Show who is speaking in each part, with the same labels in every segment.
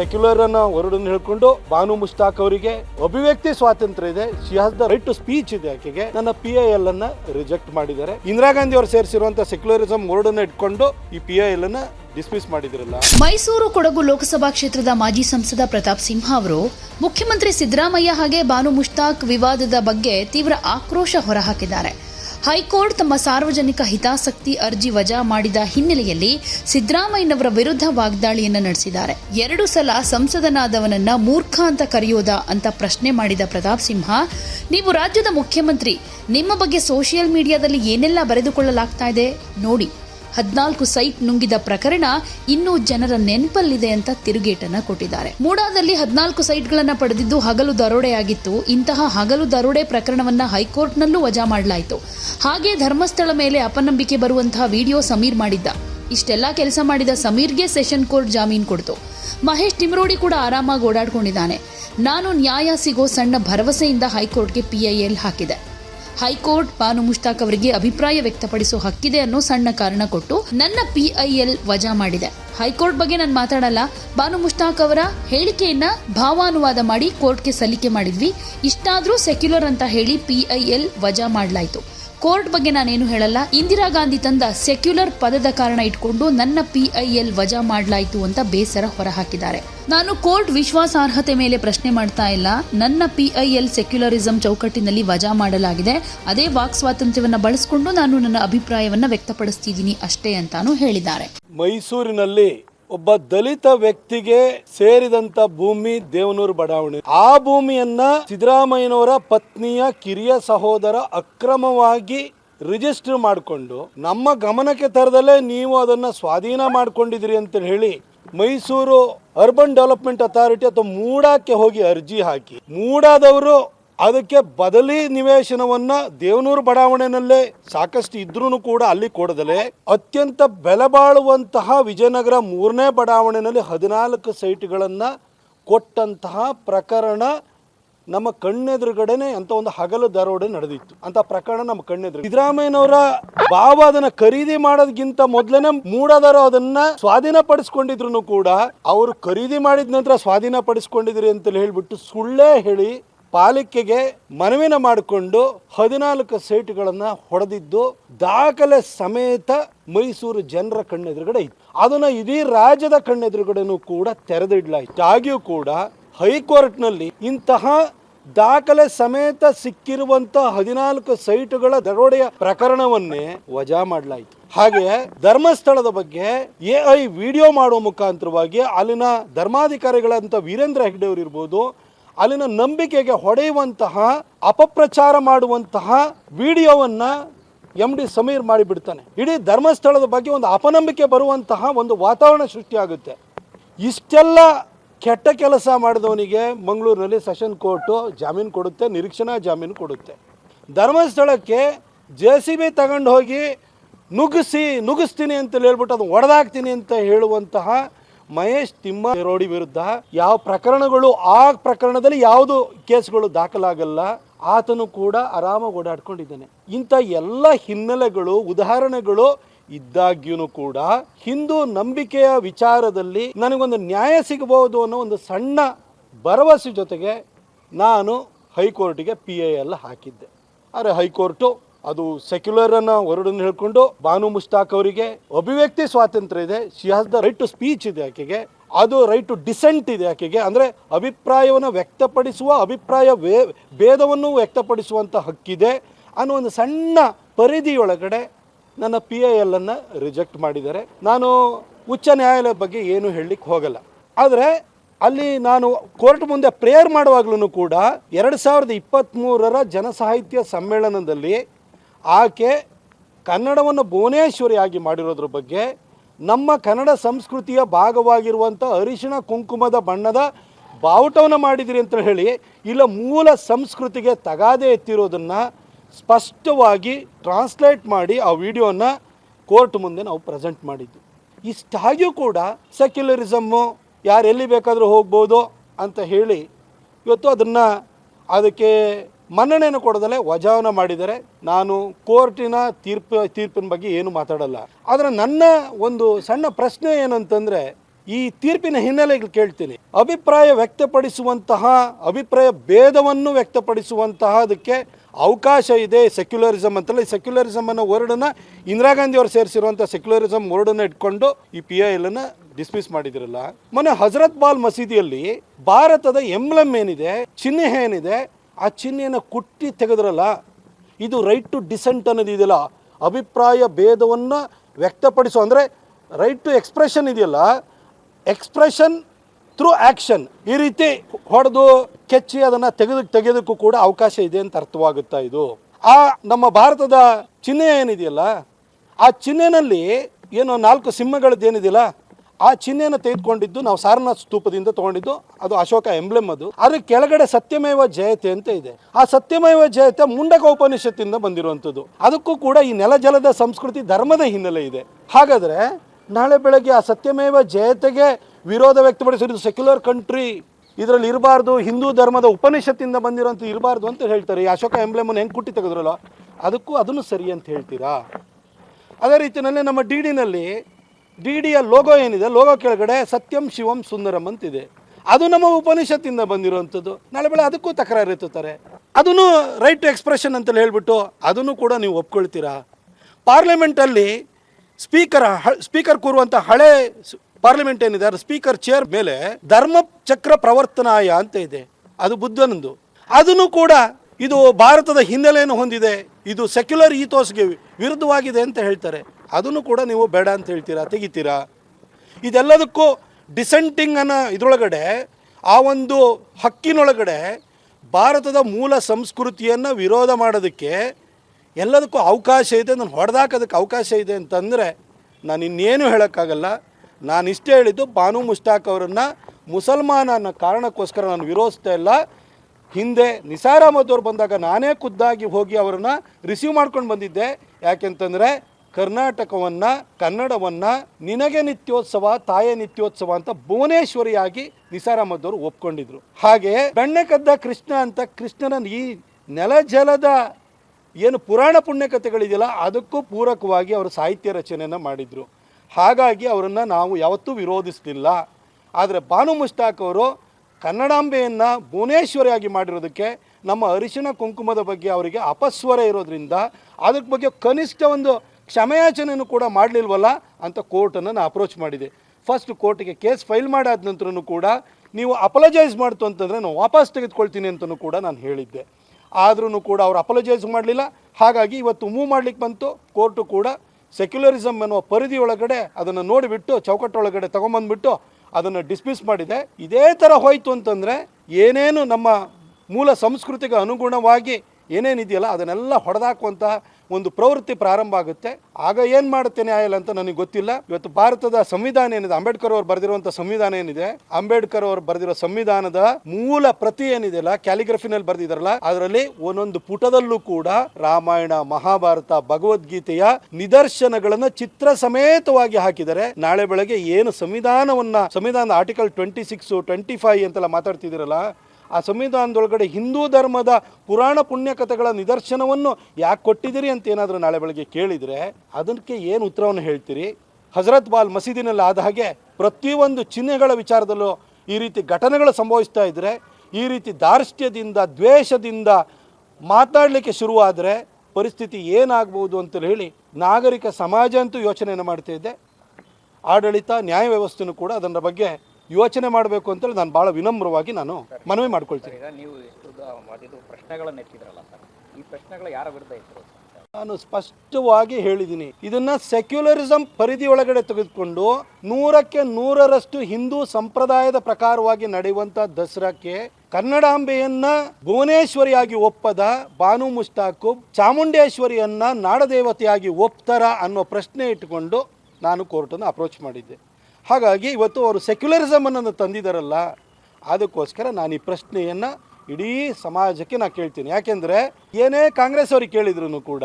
Speaker 1: Secular ಅನ್ನ ವರ್ಡನ್ನು ಹೇಳ್ಕೊಂಡು ಬಾನು ಮುಸ್ತಾಕ್ ಅವರಿಗೆ ಅಭಿವ್ಯಕ್ತಿ ಸ್ವಾತಂತ್ರ್ಯ ಇದೆ. She has the right to speech ಇದೆ ಆಕೆಗೆ. ನನ್ನ ಪಿ ಐ ಎಲ್ ಅನ್ನ ರಿಜೆಕ್ಟ್ ಮಾಡಿದ್ದಾರೆ. ಇಂದಿರಾ ಗಾಂಧಿ ಅವರು ಸೇರಿಸಿರುವಂತಹ ಸೆಕ್ಯುಲರಿಸಂ ವರ್ಡನ್ನ ಇಟ್ಕೊಂಡು ಈ ಪಿ ಐ ಎಲ್ ಅನ್ನ ಡಿಸ್ಮಿಸ್ ಮಾಡಿದಿರಲ್ಲ.
Speaker 2: ಮೈಸೂರು ಕೊಡಗು ಲೋಕಸಭಾ ಕ್ಷೇತ್ರದ ಮಾಜಿ ಸಂಸದ ಪ್ರತಾಪ್ ಸಿಂಹ ಅವರು ಮುಖ್ಯಮಂತ್ರಿ ಸಿದ್ದರಾಮಯ್ಯ ಹಾಗೆ ಬಾನು ಮುಷ್ತಾಕ್ ವಿವಾದದ ಬಗ್ಗೆ ತೀವ್ರ ಆಕ್ರೋಶ ಹೊರಹಾಕಿದ್ದಾರೆ. ಹೈಕೋರ್ಟ್ ತಮ್ಮ ಸಾರ್ವಜನಿಕ ಹಿತಾಸಕ್ತಿ ಅರ್ಜಿ ವಜಾ ಮಾಡಿದ ಹಿನ್ನೆಲೆಯಲ್ಲಿ ಸಿದ್ದರಾಮಯ್ಯನವರ ವಿರುದ್ಧ ವಾಗ್ದಾಳಿಯನ್ನು ನಡೆಸಿದ್ದಾರೆ. ಎರಡು ಸಲ ಸಂಸದನಾದವನನ್ನ ಮೂರ್ಖ ಅಂತ ಕರೆಯೋದಾ ಅಂತ ಪ್ರಶ್ನೆ ಮಾಡಿದ ಪ್ರತಾಪ್ ಸಿಂಹ, ನೀವು ರಾಜ್ಯದ ಮುಖ್ಯಮಂತ್ರಿ, ನಿಮ್ಮ ಬಗ್ಗೆ ಸೋಷಿಯಲ್ ಮೀಡಿಯಾದಲ್ಲಿ ಏನೆಲ್ಲ ಬರೆದುಕೊಳ್ಳಲಾಗ್ತಾ ಇದೆ? ನೋಡಿ. ಹದಿನಾಲ್ಕು ಸೈಟ್ ನುಂಗಿದ ಪ್ರಕರಣ ಇನ್ನೂ ಜನರ ನೆನಪಲ್ಲಿದೆ ಅಂತ ತಿರುಗೇಟನ್ನ ಕೊಟ್ಟಿದ್ದಾರೆ. ಮೂಡಾದಲ್ಲಿ ಹದಿನಾಲ್ಕು ಸೈಟ್ಗಳನ್ನ ಪಡೆದಿದ್ದು ಹಗಲು ದರೋಡೆಯಾಗಿತ್ತು. ಇಂತಹ ಹಗಲು ದರೋಡೆ ಪ್ರಕರಣವನ್ನ ಹೈಕೋರ್ಟ್ನಲ್ಲೂ ವಜಾ ಮಾಡಲಾಯಿತು. ಹಾಗೆ ಧರ್ಮಸ್ಥಳ ಮೇಲೆ ಅಪನಂಬಿಕೆ ಬರುವಂತಹ ವಿಡಿಯೋ ಸಮೀರ್ ಮಾಡಿದ್ದ. ಇಷ್ಟೆಲ್ಲ ಕೆಲಸ ಮಾಡಿದ ಸಮೀರ್ಗೆ ಸೆಷನ್ ಕೋರ್ಟ್ ಜಾಮೀನು ಕೊಡ್ತು. ಮಹೇಶ್ ಟಿಮ್ರೋಡಿ ಕೂಡ ಆರಾಮಾಗಿ ಓಡಾಡ್ಕೊಂಡಿದ್ದಾನೆ. ನಾನು ನ್ಯಾಯ ಸಿಗೋ ಸಣ್ಣ ಭರವಸೆಯಿಂದ ಹೈಕೋರ್ಟ್ಗೆ ಪಿಐಎಲ್ ಹಾಕಿದೆ. ಹೈಕೋರ್ಟ್ ಬಾನು ಮುಷ್ತಾಕ್ ಅವರಿಗೆ ಅಭಿಪ್ರಾಯ ವ್ಯಕ್ತಪಡಿಸೋ ಹಕ್ಕಿದೆ ಅನ್ನೋ ಸಣ್ಣ ಕಾರಣ ಕೊಟ್ಟು ನನ್ನ ಪಿಐಎಲ್ ವಜಾ ಮಾಡಿದೆ. ಹೈಕೋರ್ಟ್ ಬಗ್ಗೆ ನಾನು ಮಾತಾಡಲ್ಲ. ಬಾನು ಮುಷ್ತಾಕ್ ಅವರ ಹೇಳಿಕೆಯನ್ನ ಭಾವಾನುವಾದ ಮಾಡಿ ಕೋರ್ಟ್ಗೆ ಸಲ್ಲಿಕೆ ಮಾಡಿದ್ವಿ. ಇಷ್ಟಾದ್ರೂ ಸೆಕ್ಯುಲರ್ ಅಂತ ಹೇಳಿ ಪಿಐಎಲ್ ವಜಾ ಮಾಡಲಾಯಿತು. ಕೋರ್ಟ್ ಬಗ್ಗೆ ನಾನೇನು ಹೇಳಲ್ಲ. ಇಂದಿರಾ ಗಾಂಧಿ ತಂದ ಸೆಕ್ಯುಲರ್ ಪದದ ಕಾರಣ ಇಟ್ಕೊಂಡು ನನ್ನ ಪಿಐಎಲ್ ವಜಾ ಮಾಡಲಾಯಿತು ಅಂತ ಬೇಸರ ಹೊರಹಾಕಿದ್ದಾರೆ. ನಾನು ಕೋರ್ಟ್ ವಿಶ್ವಾಸಾರ್ಹತೆ ಮೇಲೆ ಪ್ರಶ್ನೆ ಮಾಡ್ತಾ ಇಲ್ಲ. ನನ್ನ ಪಿಐಎಲ್ ಸೆಕ್ಯುಲರಿಸಂ ಚೌಕಟ್ಟಿನಲ್ಲಿ ವಜಾ ಮಾಡಲಾಗಿದೆ. ಅದೇ ವಾಕ್ ಸ್ವಾತಂತ್ರ್ಯವನ್ನು ಬಳಸಿಕೊಂಡು ನಾನು ನನ್ನ ಅಭಿಪ್ರಾಯವನ್ನು ವ್ಯಕ್ತಪಡಿಸ್ತಿದ್ದೀನಿ ಅಷ್ಟೇ ಅಂತಾನು ಹೇಳಿದ್ದಾರೆ.
Speaker 1: ಮೈಸೂರಿನಲ್ಲಿ ಒಬ್ಬ ದಲಿತ ವ್ಯಕ್ತಿಗೆ ಸೇರಿದಂತ ಭೂಮಿ ದೇವನೂರು ಬಡಾವಣೆ. ಆ ಭೂಮಿಯನ್ನ ಸಿದ್ದರಾಮಯ್ಯನವರ ಪತ್ನಿಯ ಕಿರಿಯ ಸಹೋದರ ಅಕ್ರಮವಾಗಿ ರಿಜಿಸ್ಟರ್ ಮಾಡಿಕೊಂಡು, ನಮ್ಮ ಗಮನಕ್ಕೆ ತರದಲ್ಲೇ ನೀವು ಅದನ್ನ ಸ್ವಾಧೀನ ಮಾಡ್ಕೊಂಡಿದ್ರಿ ಅಂತ ಹೇಳಿ ಮೈಸೂರು ಅರ್ಬನ್ ಡೆವಲಪ್ಮೆಂಟ್ ಅಥಾರಿಟಿ ಅಥವಾ ಮೂಡಾಕ್ಕೆ ಹೋಗಿ ಅರ್ಜಿ ಹಾಕಿ, ಮೂಡಾದವರು ಅದಕ್ಕೆ ಬದಲಿ ನಿವೇಶನವನ್ನ ದೇವನೂರು ಬಡಾವಣೆಯಲ್ಲೇ ಸಾಕಷ್ಟು ಇದ್ರೂ ಕೂಡ ಅಲ್ಲಿ ಕೊಡದಲೆ ಅತ್ಯಂತ ಬೆಲೆ ಬಾಳುವಂತಹ ವಿಜಯನಗರ ಮೂರನೇ ಬಡಾವಣೆಯಲ್ಲಿ ಹದಿನಾಲ್ಕು ಸೈಟ್ಗಳನ್ನ ಕೊಟ್ಟಂತಹ ಪ್ರಕರಣ ನಮ್ಮ ಕಣ್ಣೆದುರುಗಡೆನೆ ಅಂತ ಒಂದು ಹಗಲು ದರೋಡೆ ನಡೆದಿತ್ತು. ಅಂತ ಪ್ರಕರಣ ನಮ್ಮ ಕಣ್ಣೆದುರು. ಸಿದ್ದರಾಮಯ್ಯನವರ ಭಾವ ಅದನ್ನ ಖರೀದಿ ಮಾಡೋದಕ್ಕಿಂತ ಮೊದಲನೇ ಮೂಡದರು ಅದನ್ನ ಸ್ವಾಧೀನ ಪಡಿಸ್ಕೊಂಡಿದ್ರು ಕೂಡ ಅವರು ಖರೀದಿ ಮಾಡಿದ ನಂತರ ಸ್ವಾಧೀನ ಪಡಿಸ್ಕೊಂಡಿದ್ರಿ ಅಂತ ಹೇಳಿಬಿಟ್ಟು ಸುಳ್ಳೇ ಹೇಳಿ ಪಾಲಿಕೆಗೆ ಮನವಿನ ಮಾಡಿಕೊಂಡು ಹದಿನಾಲ್ಕು ಸೈಟ್ಗಳನ್ನು ಹೊಡೆದಿದ್ದು ದಾಖಲೆ ಸಮೇತ ಮೈಸೂರು ಜನರ ಕಣ್ಣೆದುರುಗಡೆ ಇತ್ತು. ಅದನ್ನ ಇಡೀ ರಾಜ್ಯದ ಕಣ್ಣೆದುರುಗಡೆನೂ ಕೂಡ ತೆರೆದಿಡ್ಲಾಯ್ತು. ಆಗಿಯೂ ಕೂಡ ಹೈಕೋರ್ಟ್ನಲ್ಲಿ ಇಂತಹ ದಾಖಲೆ ಸಮೇತ ಸಿಕ್ಕಿರುವಂತ ಹದಿನಾಲ್ಕು ಸೈಟುಗಳ ದರೋಡೆಯ ಪ್ರಕರಣವನ್ನೇ ವಜಾ ಮಾಡಲಾಯಿತು. ಹಾಗೆ ಧರ್ಮಸ್ಥಳದ ಬಗ್ಗೆ ಎ ಐ ವಿಡಿಯೋ ಮಾಡುವ ಮುಖಾಂತರವಾಗಿ ಅಲ್ಲಿನ ಧರ್ಮಾಧಿಕಾರಿಗಳಂತ ವೀರೇಂದ್ರ ಹೆಗ್ಡೆ ಅವರು ಇರ್ಬೋದು ಅಲ್ಲಿನ ನಂಬಿಕೆಗೆ ಹೊಡೆಯುವಂತಹ, ಅಪಪ್ರಚಾರ ಮಾಡುವಂತಹ ವಿಡಿಯೋವನ್ನ ಎಂ ಡಿ ಸಮೀರ್ ಮಾಡಿಬಿಡ್ತಾನೆ. ಇಡೀ ಧರ್ಮಸ್ಥಳದ ಬಗ್ಗೆ ಒಂದು ಅಪನಂಬಿಕೆ ಬರುವಂತಹ ಒಂದು ವಾತಾವರಣ ಸೃಷ್ಟಿಯಾಗುತ್ತೆ. ಇಷ್ಟೆಲ್ಲ ಕೆಟ್ಟ ಕೆಲಸ ಮಾಡಿದವನಿಗೆ ಮಂಗಳೂರಿನಲ್ಲಿ ಸೆಷನ್ ಕೋರ್ಟು ಜಾಮೀನು ಕೊಡುತ್ತೆ, ನಿರೀಕ್ಷಣಾ ಜಾಮೀನು ಕೊಡುತ್ತೆ. ಧರ್ಮಸ್ಥಳಕ್ಕೆ ಜೆ ಸಿ ಬಿ ತಗೊಂಡು ಹೋಗಿ ನುಗ್ಗಿಸಿ, ನುಗ್ಗಿಸ್ತೀನಿ ಅಂತ ಹೇಳ್ಬಿಟ್ಟು ಅದು ಒಡೆದಾಕ್ತೀನಿ ಅಂತ ಹೇಳುವಂತಹ ಮಹೇಶ್ ತಿಮ್ಮ ರೋಡಿ ವಿರುದ್ಧ ಯಾವ ಪ್ರಕರಣಗಳು ಆ ಪ್ರಕರಣದಲ್ಲಿ ಯಾವುದು ಕೇಸ್ಗಳು ದಾಖಲಾಗಲ್ಲ, ಆತನು ಕೂಡ ಆರಾಮಾಗಿ ಓಡಾಡ್ಕೊಂಡಿದ್ದಾನೆ. ಇಂಥ ಎಲ್ಲ ಹಿನ್ನೆಲೆಗಳು, ಉದಾಹರಣೆಗಳು ಇದ್ದಾಗ್ಯೂ ಕೂಡ ಹಿಂದೂ ನಂಬಿಕೆಯ ವಿಚಾರದಲ್ಲಿ ನನಗೊಂದು ನ್ಯಾಯ ಸಿಗಬಹುದು ಅನ್ನೋ ಒಂದು ಸಣ್ಣ ಭರವಸೆ ಜೊತೆಗೆ ನಾನು ಹೈಕೋರ್ಟಿಗೆ ಪಿ ಎ ಹಾಕಿದ್ದೆ. ಆದರೆ ಹೈಕೋರ್ಟು ಅದು ಸೆಕ್ಯುಲರ್ ಅನ್ನ ಹೊರಡನ್ನು ಹೇಳ್ಕೊಂಡು ಬಾನು ಮುಷ್ತಾಕ್ ಅವರಿಗೆ ಅಭಿವ್ಯಕ್ತಿ ಸ್ವಾತಂತ್ರ್ಯ ಇದೆ. She has the right to speech ಇದೆ ಆಕೆಗೆ. ಅದು ರೈಟ್ ಟು ಡಿಸೆಂಟ್ ಇದೆ ಆಕೆಗೆ. ಅಂದರೆ ಅಭಿಪ್ರಾಯವನ್ನು ವ್ಯಕ್ತಪಡಿಸುವ, ಅಭಿಪ್ರಾಯ ವೇ, ಭೇದವನ್ನು ವ್ಯಕ್ತಪಡಿಸುವಂಥ ಹಕ್ಕಿದೆ. ಅನ್ನೋ ಒಂದು ಸಣ್ಣ ಪರಿಧಿಯೊಳಗಡೆ ನನ್ನ ಪಿ ಐ ಎಲ್ ಅನ್ನು ರಿಜೆಕ್ಟ್ ಮಾಡಿದ್ದಾರೆ. ನಾನು ಉಚ್ಚ ನ್ಯಾಯಾಲಯದ ಬಗ್ಗೆ ಏನು ಹೇಳಲಿಕ್ಕೆ ಹೋಗಲ್ಲ. ಆದರೆ ಅಲ್ಲಿ ನಾನು ಕೋರ್ಟ್ ಮುಂದೆ ಪ್ರೇಯರ್ ಮಾಡುವಾಗ್ಲೂ ಕೂಡ ಎರಡು ಸಾವಿರದ ಇಪ್ಪತ್ತ್ಮೂರರ ಜನಸಾಹಿತ್ಯ ಸಮ್ಮೇಳನದಲ್ಲಿ ಆಕೆ ಕನ್ನಡವನ್ನು ಭುವನೇಶ್ವರಿಯಾಗಿ ಮಾಡಿರೋದ್ರ ಬಗ್ಗೆ ನಮ್ಮ ಕನ್ನಡ ಸಂಸ್ಕೃತಿಯ ಭಾಗವಾಗಿರುವಂಥ ಅರಿಶಿಣ ಕುಂಕುಮದ ಬಣ್ಣದ ಬಾವುಟವನ್ನು ಮಾಡಿದಿರಿ ಅಂತ ಹೇಳಿ ಇಲ್ಲ ಮೂಲ ಸಂಸ್ಕೃತಿಗೆ ತಗಾದೆ ಎತ್ತಿರೋದನ್ನು ಸ್ಪಷ್ಟವಾಗಿ ಟ್ರಾನ್ಸ್ಲೇಟ್ ಮಾಡಿ ಆ ವಿಡಿಯೋನ ಕೋರ್ಟ್ ಮುಂದೆ ನಾವು ಪ್ರೆಸೆಂಟ್ ಮಾಡಿದ್ದು. ಇಷ್ಟಾಗಿಯೂ ಕೂಡ ಸೆಕ್ಯುಲರಿಸಮ್ಮು ಯಾರು ಎಲ್ಲಿ ಬೇಕಾದರೂ ಹೋಗ್ಬೋದು ಅಂತ ಹೇಳಿ ಇವತ್ತು ಅದನ್ನು ಅದಕ್ಕೆ ಮನ್ನಣೆಯನ್ನು ಕೊಡದಲ್ಲೇ ವಜಾವನ ಮಾಡಿದರೆ ನಾನು ಕೋರ್ಟಿನ ತೀರ್ಪು, ತೀರ್ಪಿನ ಬಗ್ಗೆ ಏನು ಮಾತಾಡಲ್ಲ. ಆದರೆ ನನ್ನ ಒಂದು ಸಣ್ಣ ಪ್ರಶ್ನೆ ಏನಂತಂದರೆ ಈ ತೀರ್ಪಿನ ಹಿನ್ನೆಲೆಯಲ್ಲಿ ಕೇಳ್ತೀನಿ. ಅಭಿಪ್ರಾಯ ವ್ಯಕ್ತಪಡಿಸುವಂತಹ, ಅಭಿಪ್ರಾಯ ಭೇದವನ್ನು ವ್ಯಕ್ತಪಡಿಸುವಂತಹ ಅದಕ್ಕೆ ಅವಕಾಶ ಇದೆ ಸೆಕ್ಯುಲರಿಸಮ್ ಅಂತಲ್ಲ ಈ ಸೆಕ್ಯುಲರಿಸಮ್ ಅನ್ನೋ ವರ್ಡನ್ನ ಇಂದಿರಾ ಗಾಂಧಿ ಅವರು ಸೇರಿಸಿರುವಂಥ ಸೆಕ್ಯುಲರಿಸಮ್ ವರ್ಡನ್ನು ಇಟ್ಕೊಂಡು ಈ ಪಿ ಐ ಎಲ್ ಅನ್ನ ಡಿಸ್ಮಿಸ್ ಮಾಡಿದಿರಲ್ಲ. ಮೊನ್ನೆ ಹಜರತ್ ಬಾಲ್ ಮಸೀದಿಯಲ್ಲಿ ಭಾರತದ ಎಂಬ್ಲಮ್ ಏನಿದೆ, ಚಿಹ್ನೆ ಏನಿದೆ ಆ ಚಿಹ್ನೆಯನ್ನು ಕುಟ್ಟಿ ತೆಗೆದ್ರಲ್ಲ, ಇದು ರೈಟ್ ಟು ಡಿಸೆಂಟ್ ಅನ್ನೋದು ಇದೆಯಲ್ಲ ಅಭಿಪ್ರಾಯ ಭೇದವನ್ನು ವ್ಯಕ್ತಪಡಿಸೋ. ಅಂದರೆ ರೈಟ್ ಟು ಎಕ್ಸ್ಪ್ರೆಷನ್ ಇದೆಯಲ್ಲ ಎಕ್ಸ್ಪ್ರೆಷನ್ ಥ್ರೂ ಆ್ಯಕ್ಷನ್ ಈ ರೀತಿ ಹೊಡೆದು ಕೆಚ್ಚಿ ಅದನ್ನು ತೆಗೆದು, ತೆಗೆಯೋದಕ್ಕೂ ಕೂಡ ಅವಕಾಶ ಇದೆ ಅಂತ ಅರ್ಥವಾಗುತ್ತಾ ಇದು. ಆ ನಮ್ಮ ಭಾರತದ ಚಿಹ್ನೆ ಏನಿದೆಯಲ್ಲ, ಆ ಚಿಹ್ನೆನಲ್ಲಿ ಏನು ನಾಲ್ಕು ಸಿಂಹಗಳದ್ದು ಏನಿದೆಯಲ್ಲ ಆ ಚಿಹ್ನೆಯನ್ನು ತೆಗೆದುಕೊಂಡಿದ್ದು ನಾವು ಸಾರನಾಥ್ ಸ್ತೂಪದಿಂದ ತಗೊಂಡಿದ್ದು, ಅದು ಅಶೋಕ ಎಂಬ್ಲೆಮ್ ಅದು. ಅದ್ರ ಕೆಳಗಡೆ ಸತ್ಯಮೇವ ಜಯತೆ ಅಂತ ಇದೆ. ಆ ಸತ್ಯಮೇವ ಜಯತೆ ಮುಂಡಕ ಉಪನಿಷತ್ತಿಂದ ಬಂದಿರುವಂಥದ್ದು. ಅದಕ್ಕೂ ಕೂಡ ಈ ನೆಲಜಲದ ಸಂಸ್ಕೃತಿ ಧರ್ಮದ ಹಿನ್ನೆಲೆ ಇದೆ. ಹಾಗಾದ್ರೆ ನಾಳೆ ಬೆಳಗ್ಗೆ ಆ ಸತ್ಯಮೇವ ಜಯತೆಗೆ ವಿರೋಧ ವ್ಯಕ್ತಪಡಿಸಿರೋದು ಸೆಕ್ಯುಲರ್ ಕಂಟ್ರಿ ಇದರಲ್ಲಿ ಇರಬಾರ್ದು, ಹಿಂದೂ ಧರ್ಮದ ಉಪನಿಷತ್ತಿಂದ ಬಂದಿರೋಂಥ ಇರಬಾರ್ದು ಅಂತ ಹೇಳ್ತಾರೆ. ಈ ಅಶೋಕ ಎಂಬ್ಲೆಮನ್ನು ಹೆಂಗೆ ಕುಟ್ಟಿ ತೆಗೆದ್ರಲ್ಲ, ಅದಕ್ಕೂ ಅದನ್ನು ಸರಿ ಅಂತ ಹೇಳ್ತೀರಾ? ಅದೇ ರೀತಿಯಲ್ಲಿ ನಮ್ಮ ಡಿ ಡಿನಲ್ಲಿ ಡಿ ಡಿಯ ಲೋಗೋ ಏನಿದೆ? ಲೋಗೋ ಕೆಳಗಡೆ ಸತ್ಯಂ ಶಿವಂ ಸುಂದರಂ ಅಂತಿದೆ. ಅದು ನಮ್ಮ ಉಪನಿಷತ್ತಿಂದ ಬಂದಿರುವಂಥದ್ದು. ನಾಳೆ ಬೆಳೆ ಅದಕ್ಕೂ ತಕರಾರು ಎತ್ತುತ್ತಾರೆ. ಅದನ್ನು ರೈಟ್ ಟು ಎಕ್ಸ್ಪ್ರೆಷನ್ ಅಂತೇಳಿ ಹೇಳ್ಬಿಟ್ಟು ಅದನ್ನು ಕೂಡ ನೀವು ಒಪ್ಕೊಳ್ತೀರಾ? ಪಾರ್ಲಿಮೆಂಟಲ್ಲಿ ಸ್ಪೀಕರ್ ಸ್ಪೀಕರ್ ಕೂರುವಂಥ ಹಳೆ ಪಾರ್ಲಿಮೆಂಟ್ ಏನಿದೆ? ಅದರ ಸ್ಪೀಕರ್ ಚೇರ್ ಮೇಲೆ ಧರ್ಮ ಚಕ್ರ ಪ್ರವರ್ತನಾಯ ಅಂತ ಇದೆ. ಅದು ಬುದ್ಧನಂದು ಅದನ್ನು ಕೂಡ ಇದು ಭಾರತದ ಹಿನ್ನೆಲೆಯನ್ನು ಹೊಂದಿದೆ. ಇದು ಸೆಕ್ಯುಲರ್ ಈಥೋಸ್ಗೆ ವಿರುದ್ಧವಾಗಿದೆ ಅಂತ ಹೇಳ್ತಾರೆ. ಅದನ್ನು ಕೂಡ ನೀವು ಬೇಡ ಅಂತ ಹೇಳ್ತೀರಾ, ತೆಗಿತೀರಾ? ಇದೆಲ್ಲದಕ್ಕೂ ಡಿಸೆಂಟಿಂಗ್ ಅನ್ನೋ ಇದರೊಳಗಡೆ ಆ ಒಂದು ಹಕ್ಕಿನೊಳಗಡೆ ಭಾರತದ ಮೂಲ ಸಂಸ್ಕೃತಿಯನ್ನು ವಿರೋಧ ಮಾಡೋದಕ್ಕೆ ಎಲ್ಲದಕ್ಕೂ ಅವಕಾಶ ಇದೆ, ನಾನು ಹೊಡೆದಾಕೋದಕ್ಕೆ ಅವಕಾಶ ಇದೆ ಅಂತಂದರೆ ನಾನು ಇನ್ನೇನು ಹೇಳೋಕ್ಕಾಗಲ್ಲ. ನಾನು ಇಷ್ಟೇ ಹೇಳಿದ್ದು ಬಾನು ಮುಷ್ಟಾಕ್ ಅವರನ್ನು ಮುಸಲ್ಮಾನ ಅನ್ನೋ ಕಾರಣಕ್ಕೋಸ್ಕರ ನಾನು ವಿರೋಧಿಸ್ತಾ ಇಲ್ಲ. ಹಿಂದೆ ನಿಸಾರ್ ಅಹಮದ್ ಬಂದಾಗ ನಾನೇ ಖುದ್ದಾಗಿ ಹೋಗಿ ಅವರನ್ನು ರಿಸೀವ್ ಮಾಡ್ಕೊಂಡು ಬಂದಿದ್ದೆ. ಯಾಕೆಂತಂದರೆ ಕರ್ನಾಟಕವನ್ನು, ಕನ್ನಡವನ್ನು ನಿನಗೆ ನಿತ್ಯೋತ್ಸವ, ತಾಯೇ ನಿತ್ಯೋತ್ಸವ ಅಂತ ಭುವನೇಶ್ವರಿಯಾಗಿ ನಿಸಾರಾಮದ್ದವರು ಒಪ್ಕೊಂಡಿದ್ರು. ಹಾಗೆ ಬೆಣ್ಣೆ ಕದ್ದ ಕೃಷ್ಣ ಅಂತ ಕೃಷ್ಣನ ಈ ನೆಲ ಜಲದ ಏನು ಪುರಾಣ ಪುಣ್ಯಕಥೆಗಳಿದೆಯಲ್ಲ, ಅದಕ್ಕೂ ಪೂರಕವಾಗಿ ಅವರು ಸಾಹಿತ್ಯ ರಚನೆಯನ್ನು ಮಾಡಿದರು. ಹಾಗಾಗಿ ಅವರನ್ನು ನಾವು ಯಾವತ್ತೂ ವಿರೋಧಿಸಲಿಲ್ಲ. ಆದರೆ ಬಾನು ಮುಷ್ತಾಕ್ ಅವರು ಕನ್ನಡಾಂಬೆಯನ್ನು ಭುವನೇಶ್ವರಿಯಾಗಿ ಮಾಡಿರೋದಕ್ಕೆ ನಮ್ಮ ಅರಿಶಿನ ಕುಂಕುಮದ ಬಗ್ಗೆ ಅವರಿಗೆ ಅಪಸ್ವರ ಇರೋದ್ರಿಂದ ಅದಕ್ಕೆ ಬಗ್ಗೆ ಕನಿಷ್ಠ ಒಂದು ಕ್ಷಮೆಯಾಚನೆಯನ್ನು ಕೂಡ ಮಾಡಲಿಲ್ವಲ್ಲ ಅಂತ ಕೋರ್ಟನ್ನು ನಾನು ಅಪ್ರೋಚ್ ಮಾಡಿದೆ. ಫಸ್ಟ್ ಕೋರ್ಟಿಗೆ ಕೇಸ್ ಫೈಲ್ ಮಾಡಾದ ನಂತರನೂ ಕೂಡ ನೀವು ಅಪಲಜೈಸ್ ಮಾಡ್ತು ಅಂತಂದರೆ ನಾನು ವಾಪಸ್ ತೆಗೆದುಕೊಳ್ತೀನಿ ಅಂತಲೂ ಕೂಡ ನಾನು ಹೇಳಿದ್ದೆ. ಆದ್ರೂ ಕೂಡ ಅವರು ಅಪಲಜೈಸ್ ಮಾಡಲಿಲ್ಲ. ಹಾಗಾಗಿ ಇವತ್ತು ಮೂವ್ ಮಾಡ್ಲಿಕ್ಕೆ ಬಂತು. ಕೋರ್ಟು ಕೂಡ ಸೆಕ್ಯುಲರಿಸಮ್ ಎನ್ನುವ ಪರಿಧಿಯೊಳಗಡೆ ಅದನ್ನು ನೋಡಿಬಿಟ್ಟು ಚೌಕಟ್ಟೊಳಗಡೆ ತಗೊಂಬಂದ್ಬಿಟ್ಟು ಅದನ್ನು ಡಿಸ್ಮಿಸ್ ಮಾಡಿದೆ. ಇದೇ ಥರ ಹೋಯಿತು ಅಂತಂದರೆ ಏನೇನು ನಮ್ಮ ಮೂಲ ಸಂಸ್ಕೃತಿಗೆ ಅನುಗುಣವಾಗಿ ಏನೇನಿದೆಯಲ್ಲ ಅದನ್ನೆಲ್ಲ ಹೊಡೆದಾಕುವಂಥ ಒಂದು ಪ್ರವೃತ್ತಿ ಪ್ರಾರಂಭ ಆಗುತ್ತೆ. ಆಗ ಏನು ಮಾಡುತ್ತೆ ನ್ಯಾಯಾಲಯ ಅಂತ ನನಗೆ ಗೊತ್ತಿಲ್ಲ. ಇವತ್ತು ಭಾರತದ ಸಂವಿಧಾನ ಏನಿದೆ, ಅಂಬೇಡ್ಕರ್ ಅವರು ಬರೆದಿರುವಂಥ ಸಂವಿಧಾನ ಏನಿದೆ, ಅಂಬೇಡ್ಕರ್ ಅವರು ಬರೆದಿರೋ ಸಂವಿಧಾನದ ಮೂಲ ಪ್ರತಿ ಏನಿದೆಯಲ್ಲ, ಕ್ಯಾಲಿಗ್ರಫಿನಲ್ಲಿ ಬರೆದಿದಾರಲ್ಲ, ಅದರಲ್ಲಿ ಒಂದೊಂದು ಪುಟದಲ್ಲೂ ಕೂಡ ರಾಮಾಯಣ, ಮಹಾಭಾರತ, ಭಗವದ್ಗೀತೆಯ ನಿದರ್ಶನಗಳನ್ನು ಚಿತ್ರ ಸಮೇತವಾಗಿ ಹಾಕಿದರೆ ನಾಳೆ ಬೆಳಗ್ಗೆ ಏನು ಸಂವಿಧಾನವನ್ನ, ಸಂವಿಧಾನದ article twenty six, twenty five ಅಂತೆಲ್ಲ ಮಾತಾಡ್ತಿದ್ದೀರಲ್ಲ ಆ ಸಂವಿಧಾನದೊಳಗಡೆ ಹಿಂದೂ ಧರ್ಮದ ಪುರಾಣ ಪುಣ್ಯಕಥೆಗಳ ನಿದರ್ಶನವನ್ನು ಯಾಕೆ ಕೊಟ್ಟಿದ್ದೀರಿ ಅಂತ ಏನಾದರೂ ನಾಳೆ ಬೆಳಗ್ಗೆ ಕೇಳಿದರೆ ಅದಕ್ಕೆ ಏನು ಉತ್ತರವನ್ನು ಹೇಳ್ತೀರಿ? ಹಜರತ್ ಬಾಲ್ ಮಸೀದಿನಲ್ಲಿ ಆದ ಹಾಗೆ ಪ್ರತಿಯೊಂದು ಚಿಹ್ನೆಗಳ ವಿಚಾರದಲ್ಲೂ ಈ ರೀತಿ ಘಟನೆಗಳು ಸಂಭವಿಸ್ತಾ ಇದ್ದರೆ ಈ ರೀತಿ ದಾರ್ಷ್ಟ್ಯದಿಂದ, ದ್ವೇಷದಿಂದ ಮಾತಾಡಲಿಕ್ಕೆ ಶುರುವಾದರೆ ಪರಿಸ್ಥಿತಿ ಏನಾಗ್ಬೋದು ಅಂತ ಹೇಳಿ ನಾಗರಿಕ ಸಮಾಜ ಅಂತೂ ಯೋಚನೆಯನ್ನು ಮಾಡ್ತಾ ಇದ್ದೆ ಆಡಳಿತ, ನ್ಯಾಯ ವ್ಯವಸ್ಥೆನೂ ಕೂಡ ಅದರ ಬಗ್ಗೆ ಯೋಚನೆ ಮಾಡಬೇಕು ಅಂತೇಳಿ ನಾನು ಭಾಳ ವಿನಮ್ರವಾಗಿ ನಾನು ಮನವಿ ಮಾಡ್ಕೊಳ್ತೀನಿ.
Speaker 3: ನೀವು ಎಷ್ಟು ದ- ಪ್ರಶ್ನೆಗಳನ್ನು ಎತ್ತಿದ್ರಲ್ಲ ಸರ್. ಈ ಪ್ರಶ್ನೆಗಳು ಯಾರ ವಿರುದ್ಧ ಇತ್ತು
Speaker 1: ನಾನು ಸ್ಪಷ್ಟವಾಗಿ ಹೇಳಿದ್ದೀನಿ. ಇದನ್ನ ಸೆಕ್ಯುಲರಿಸಂ ಪರಿಧಿ ಒಳಗಡೆ ತೆಗೆದುಕೊಂಡು ನೂರಕ್ಕೆ ನೂರರಷ್ಟು ಹಿಂದೂ ಸಂಪ್ರದಾಯದ ಪ್ರಕಾರವಾಗಿ ನಡೆಯುವಂತ ದಸರಾಕ್ಕೆ ಕನ್ನಡಾಂಬೆಯನ್ನ ಭುವನೇಶ್ವರಿಯಾಗಿ ಒಪ್ಪದ ಬಾನು ಮುಷ್ತಾಕು ಚಾಮುಂಡೇಶ್ವರಿಯನ್ನ ನಾಡದೇವತೆಯಾಗಿ ಒಪ್ತಾರ ಅನ್ನೋ ಪ್ರಶ್ನೆ ಇಟ್ಟುಕೊಂಡು ನಾನು ಕೋರ್ಟನ್ನು ಅಪ್ರೋಚ್ ಮಾಡಿದ್ದೆ. ಹಾಗಾಗಿ ಇವತ್ತು ಅವರು ಸೆಕ್ಯುಲರಿಸಮ್ ಅನ್ನೋದು ತಂದಿದ್ದಾರಲ್ಲ ಅದಕ್ಕೋಸ್ಕರ ನಾನು ಈ ಪ್ರಶ್ನೆಯನ್ನು ಇಡೀ ಸಮಾಜಕ್ಕೆ ನಾನು ಕೇಳ್ತೀನಿ. ಯಾಕೆಂದರೆ ಏನೇ ಕಾಂಗ್ರೆಸ್ ಅವ್ರಿಗೆ ಕೇಳಿದ್ರು ಕೂಡ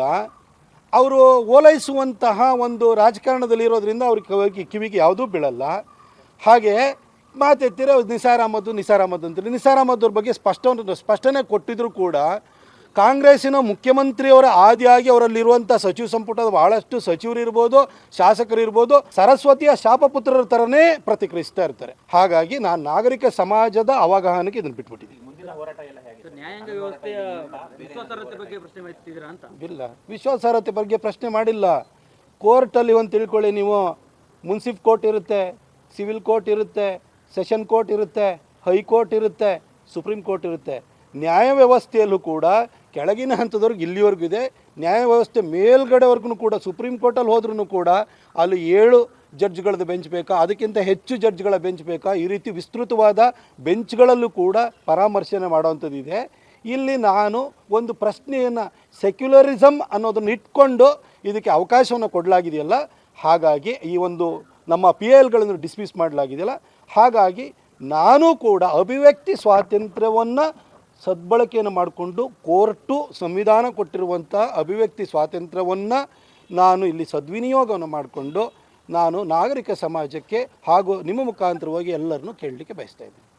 Speaker 1: ಅವರು ಓಲೈಸುವಂತಹ ಒಂದು ರಾಜಕಾರಣದಲ್ಲಿರೋದ್ರಿಂದ ಅವ್ರಿಗೆ ಕಿವಿಗೆ ಯಾವುದೂ ಬೀಳಲ್ಲ. ಹಾಗೆ ಮಾತೆತ್ತಿರೋ ನಿಸಾರ್ ಅಹಮದ್ ನಿಸಾರ್ ಅಹಮದ್ ಅಂತೇಳಿ. ನಿಸಾರ್ ಅವ್ರ ಬಗ್ಗೆ ಸ್ಪಷ್ಟ ಸ್ಪಷ್ಟನೆ ಕೊಟ್ಟಿದ್ರು ಕೂಡ ಕಾಂಗ್ರೆಸ್ಸಿನ ಮುಖ್ಯಮಂತ್ರಿಯವರ ಆದಿಯಾಗಿ ಅವರಲ್ಲಿರುವಂಥ ಸಚಿವ ಸಂಪುಟದ ಬಹಳಷ್ಟು ಸಚಿವರು ಇರ್ಬೋದು ಶಾಸಕರಿರ್ಬೋದು ಸರಸ್ವತಿಯ ಶಾಪಪುತ್ರರ ಥರನೇ ಪ್ರತಿಕ್ರಿಯಿಸ್ತಾ ಇರ್ತಾರೆ. ಹಾಗಾಗಿ ನಾನು ನಾಗರಿಕ ಸಮಾಜದ ಅವಗಾಹನಕ್ಕೆ ಇದನ್ನು ಬಿಟ್ಬಿಟ್ಟಿದ್ದೀನಿ.
Speaker 4: ನ್ಯಾಯಾಂಗ ವ್ಯವಸ್ಥೆಯ ವಿಶ್ವಾಸಾರ್ಹತೆ ಬಗ್ಗೆ ಪ್ರಶ್ನೆ ಮಾಡ್ತಿದ್ದೀರಾ ಅಂತ?
Speaker 1: ಇಲ್ಲ. ವಿಶ್ವಾಸಾರ್ಹತೆ ಬಗ್ಗೆ ಪ್ರಶ್ನೆ ಮಾಡಿಲ್ಲ. ಕೋರ್ಟಲ್ಲಿ ಒಂದು ತಿಳ್ಕೊಳ್ಳಿ ನೀವು. ಮುನ್ಸಿಫ್ ಕೋರ್ಟ್ ಇರುತ್ತೆ ಸಿವಿಲ್ ಕೋರ್ಟ್ ಇರುತ್ತೆ ಸೆಷನ್ ಕೋರ್ಟ್ ಇರುತ್ತೆ ಹೈಕೋರ್ಟ್ ಇರುತ್ತೆ ಸುಪ್ರೀಂ ಕೋರ್ಟ್ ಇರುತ್ತೆ. ನ್ಯಾಯ ವ್ಯವಸ್ಥೆಯಲ್ಲೂ ಕೂಡ ಕೆಳಗಿನ ಹಂತದವ್ರಿಗೆ ಇಲ್ಲಿವರೆಗೂ ಇದೆ. ನ್ಯಾಯ ವ್ಯವಸ್ಥೆ ಮೇಲ್ಗಡೆವರೆಗೂ ಕೂಡ, ಸುಪ್ರೀಂ ಕೋರ್ಟಲ್ಲಿ ಹೋದ್ರೂ ಕೂಡ ಅಲ್ಲಿ ಏಳು ಜಡ್ಜ್ಗಳದ್ದು ಬೆಂಚ್ ಬೇಕಾ, ಅದಕ್ಕಿಂತ ಹೆಚ್ಚು ಜಡ್ಜ್ಗಳ ಬೆಂಚ್ ಬೇಕಾ, ಈ ರೀತಿ ವಿಸ್ತೃತವಾದ ಬೆಂಚ್ಗಳಲ್ಲೂ ಕೂಡ ಪರಾಮರ್ಶನೆ ಮಾಡುವಂಥದ್ದಿದೆ. ಇಲ್ಲಿ ನಾನು ಒಂದು ಪ್ರಶ್ನೆಯನ್ನು ಸೆಕ್ಯುಲರಿಸಮ್ ಅನ್ನೋದನ್ನು ಇಟ್ಕೊಂಡು ಇದಕ್ಕೆ ಅವಕಾಶವನ್ನು ಕೊಡಲಾಗಿದೆಯಲ್ಲ, ಹಾಗಾಗಿ ಈ ಒಂದು ನಮ್ಮ ಪಿ ಎಲ್ಗಳನ್ನು ಡಿಸ್ಮಿಸ್ ಮಾಡಲಾಗಿದೆಯಲ್ಲ, ಹಾಗಾಗಿ ನಾನು ಕೂಡ ಅಭಿವ್ಯಕ್ತಿ ಸ್ವಾತಂತ್ರ್ಯವನ್ನು ಸದ್ಬಳಕೆಯನ್ನು ಮಾಡಿಕೊಂಡು ಕೋರ್ಟು ಸಂವಿಧಾನ ಕೊಟ್ಟಿರುವಂಥ ಅಭಿವ್ಯಕ್ತಿ ಸ್ವಾತಂತ್ರ್ಯವನ್ನು ನಾನು ಇಲ್ಲಿ ಸದ್ವಿನಿಯೋಗವನ್ನು ಮಾಡಿಕೊಂಡು ನಾನು ನಾಗರಿಕ ಸಮಾಜಕ್ಕೆ ಹಾಗೂ ನಿಮ್ಮ ಮುಖಾಂತರವಾಗಿ ಎಲ್ಲರನ್ನೂ ಕೇಳಲಿಕ್ಕೆ ಬಯಸ್ತಾ